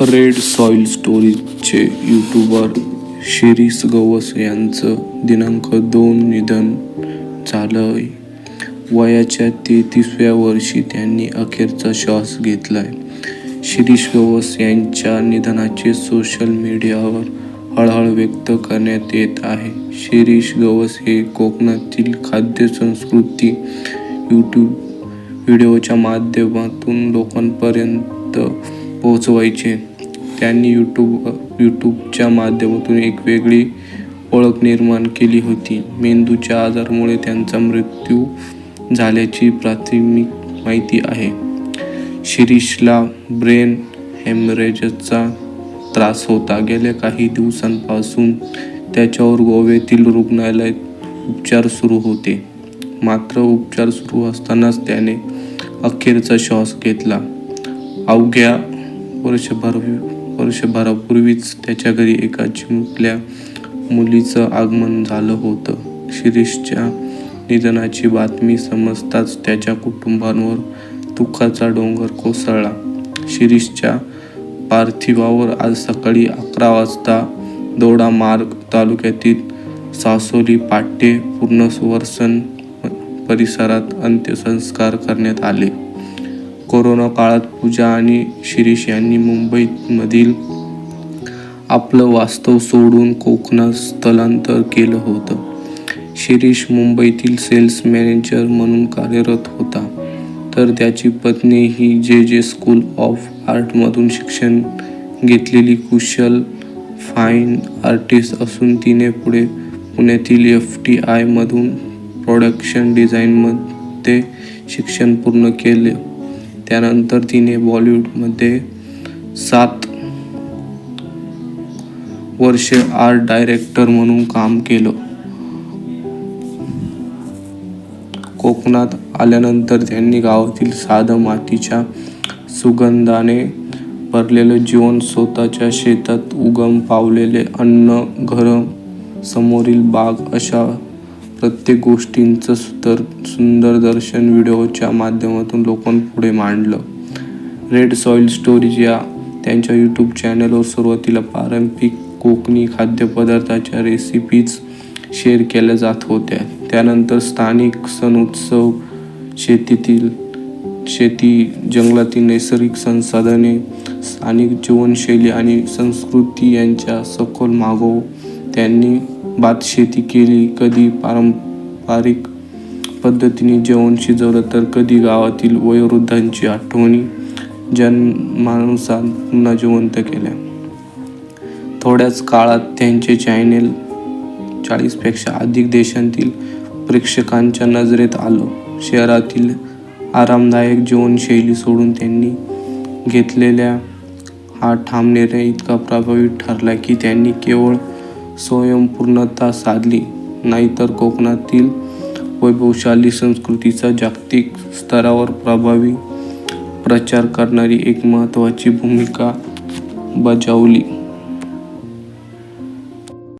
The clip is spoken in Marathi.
रेड सॉइल स्टोरीजचे यूट्यूबर शिरीष गवस यांचं दिनांक दोन निधन झालंय. वयाच्या तेहतीसव्या वर्षी त्यांनी अखेरचा श्वास घेतलाय. शिरीष गवस यांच्या निधनाचे सोशल मीडियावर हळहळ व्यक्त करण्यात येत आहे. शिरीष गवस हे कोकणातील खाद्यसंस्कृती यूट्यूब व्हिडिओच्या माध्यमातून लोकांपर्यंत पोहोचवायचे. त्यांनी यूट्यूब यूट्यूबच्या माध्यमातून एक वेगळी ओळख निर्माण केली होती. मेंदूच्या आजारामुळे त्यांचा मृत्यू झाल्याची प्राथमिक माहिती आहे. शिरीषला ब्रेन हेमरेजचा त्रास होता. गेल्या काही दिवसांपासून त्याच्यावर गोव्यातील रुग्णालयात उपचार सुरू होते. मात्र उपचार सुरू असतानाच त्याने अखेरचा श्वास घेतला. अवघ्या वर्षभर वर्षभरापूर्वीच त्याच्या घरी एका चिमुकल्या मुलीचं आगमन झालं होतं. शिरीषच्या निधनाची बातमी समजताच त्याच्या कुटुंबांवर दुःखाचा डोंगर कोसळला. शिरीषच्या पार्थिवावर आज सकाळी अकरा वाजता दोडा मार्ग तालुक्यातील सासोली पाट्टे पूर्ण सुवर्सन परिसरात अंत्यसंस्कार करण्यात आले. कोरोना काळात पूजा आणि शिरीष यांनी मुंबईमधील आपलं वास्तव सोडून कोकणात स्थलांतर केलं होतं. शिरीष मुंबईतील सेल्स मॅनेजर म्हणून कार्यरत होता. तर त्याची पत्नी ही जे जे स्कूल ऑफ आर्टमधून शिक्षण घेतलेली कुशल फाईन आर्टिस्ट असून तिने पुढे पुण्यातील एफ टी आयमधून प्रोडक्शन डिझाईनमध्ये शिक्षण पूर्ण केले. त्यानंतर तिने बॉलिवूडमध्ये सात वर्षे आर्ट डायरेक्टर म्हणून काम केलं. कोकणात आल्यानंतर त्यांनी गावातील साधं मातीच्या सुगंधाने भरलेलं जीवन स्वतःच्या शेतात उगम पावलेले अन्न घरं समोरील बाग अशा प्रत्येक गोष्टींचं सुंदर सुंदर दर्शन व्हिडिओच्या माध्यमातून लोकांपुढे मांडलं. रेड सॉइल स्टोरीज या त्यांच्या यूट्यूब चॅनलवर सुरुवातीला पारंपरिक कोकणी खाद्यपदार्थाच्या रेसिपीज शेअर केल्या जात होत्या. त्यानंतर स्थानिक सण उत्सव शेतीतील शेती जंगलातील नैसर्गिक संसाधने स्थानिक जीवनशैली आणि संस्कृती यांच्या सखोल मागो त्यांनी भातशेती केली. कधी पारंपरिक पद्धतीने जेवण शिजवलं तर कधी गावातील वयोवृद्धांची आठवणी जनमानसात पुन्हा जिवंत केल्या. थोड्याच काळात त्यांचे चॅनेल चाळीसपेक्षा अधिक देशांतील प्रेक्षकांच्या नजरेत आलं. शहरातील आरामदायक जीवनशैली सोडून त्यांनी घेतलेल्या हा ठाम निर्णय इतका प्रभावी ठरला की त्यांनी केवळ स्वयंपूर्णता साधली नाही तर कोकणातील वैभवशाली संस्कृतीचा जागतिक स्तरावर प्रभावी प्रचार करणारी एक महत्त्वाची भूमिका बजावली.